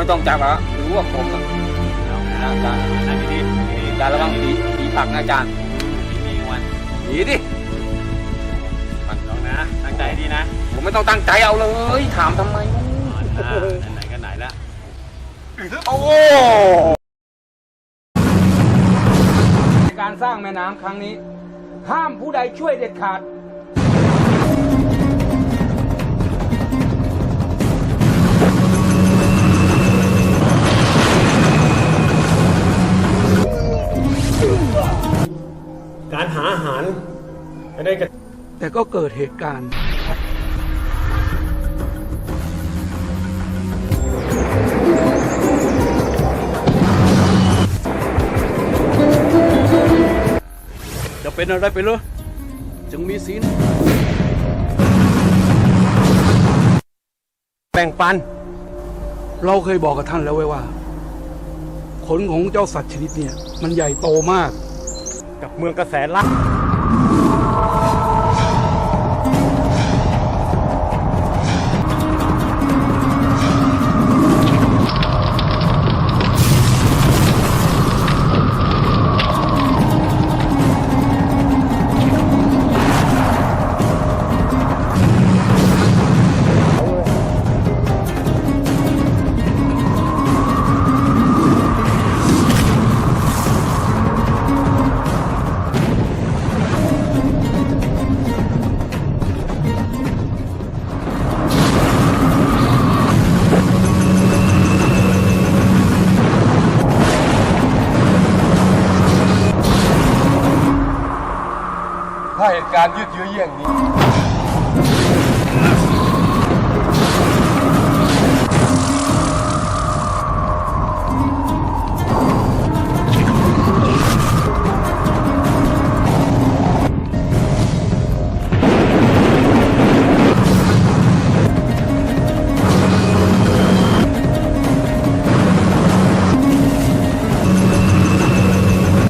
ไม่ต้องจับอะรู้ว่าผมอะเอานะอาจารย์นั่งดีๆดีอาจารย์ระวังผีผีปักนะอาจารย์ๆมีวันหนีดิมันลองนะ ตั้งใจดีนะผมไม่ต้องตั้งใจเอาเลย ถามทำไม อ่าไหนๆก็ไหนละ โอ้การสร้างแม่น้ำครั้งนี้ ห้ามผู้ใดช่วยเด็ดขาดารหาอาหารจะได้กระแต่ก็เกิดเหตุการณ์ จะเป็นอะไรไปเลยจึงมีศีลแบ่งปัน เราเคยบอกกับท่านแล้วไว้ว่า ขนของเจ้าสัตว์ชนิดเนี่ย มันใหญ่โตมาก กับเมืองกระแสลัก ตุการณ์ยืดเยื้อเยี่ยงนี้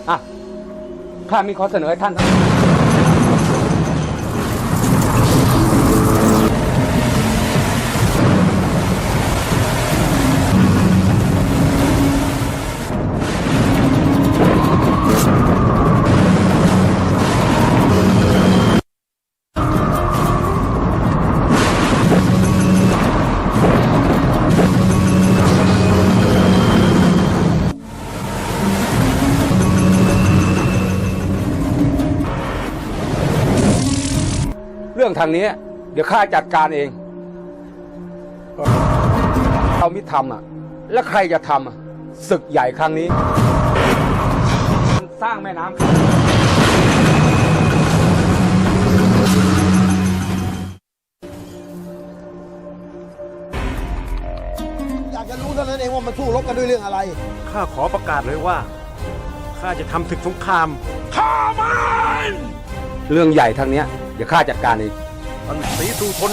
อะ ข้ามีข้อเสนอให้ท่านทั้งเรื่องทางนี้ เดี๋ยวข้าจัดการเองเราไม่ทำอะ แล้วใครจะทำอะศึกใหญ่ครั้งนี้ สร้างแม่น้ำอยากจะรู้เท่านั้นเองว่ามันสู้รบกันด้วยเรื่องอะไร ข้าขอประกาศเลยว่า ข้าจะทำศึกสงครามเรื่องใหญ่ทางเนี้ยเดี๋ยวข้าจัดการเองท่านศรีสุทน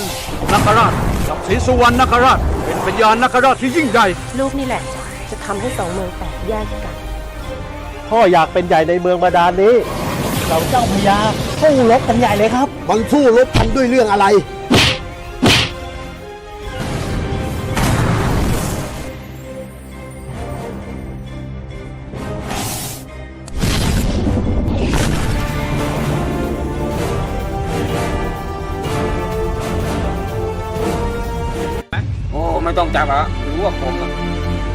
นคราชกับศรีสุวรรณนคราช เป็นปัญญานคราชที่ยิ่งใหญ่ ลูกนี่แหละ จะทำให้สองเมืองแตกแยกกัน พ่ออยากเป็นใหญ่ในเมืองบาดาลนี้ เราเจ้าพญาสู้รบกันใหญ่เลยครับ มันสู้รบกันด้วยเรื่องอะไร จับอะรู้ว่าผมอะ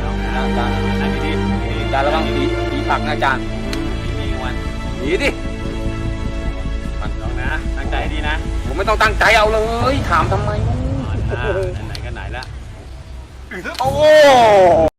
อานะอาจารย์นั่งดีๆดีอาจารย์ระวังผีผีปักนะอาจารย์ๆมีวันหนีดิมันลองนะ ตั้งใจดีนะผมไม่ต้องตั้งใจเอาเลย ถามทำไม ไหนก็ไหนละ โอ้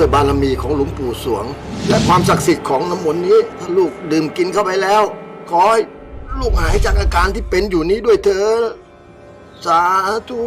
ด้วยบารมีของหลวงปู่สวง และความศักดิ์สิทธิ์ของน้ำมนต์นี้ ถ้าลูกดื่มกินเข้าไปแล้ว ขอให้ลูกหายจากอาการที่เป็นอยู่นี้ด้วยเถอะสาธุ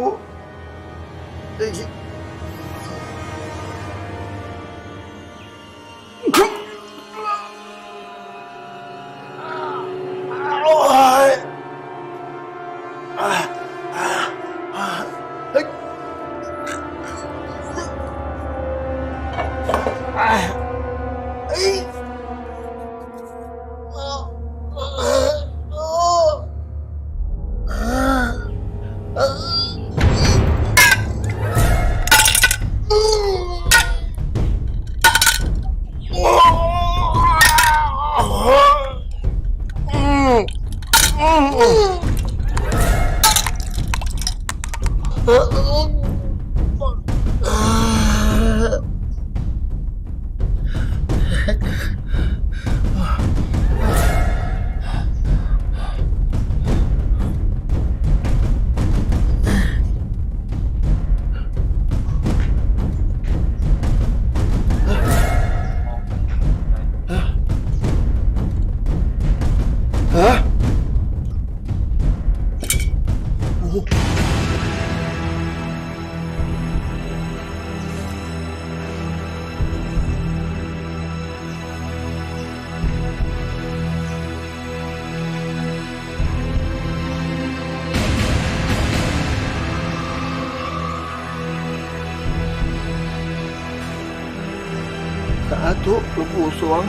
สาธุหลวงปู่สวง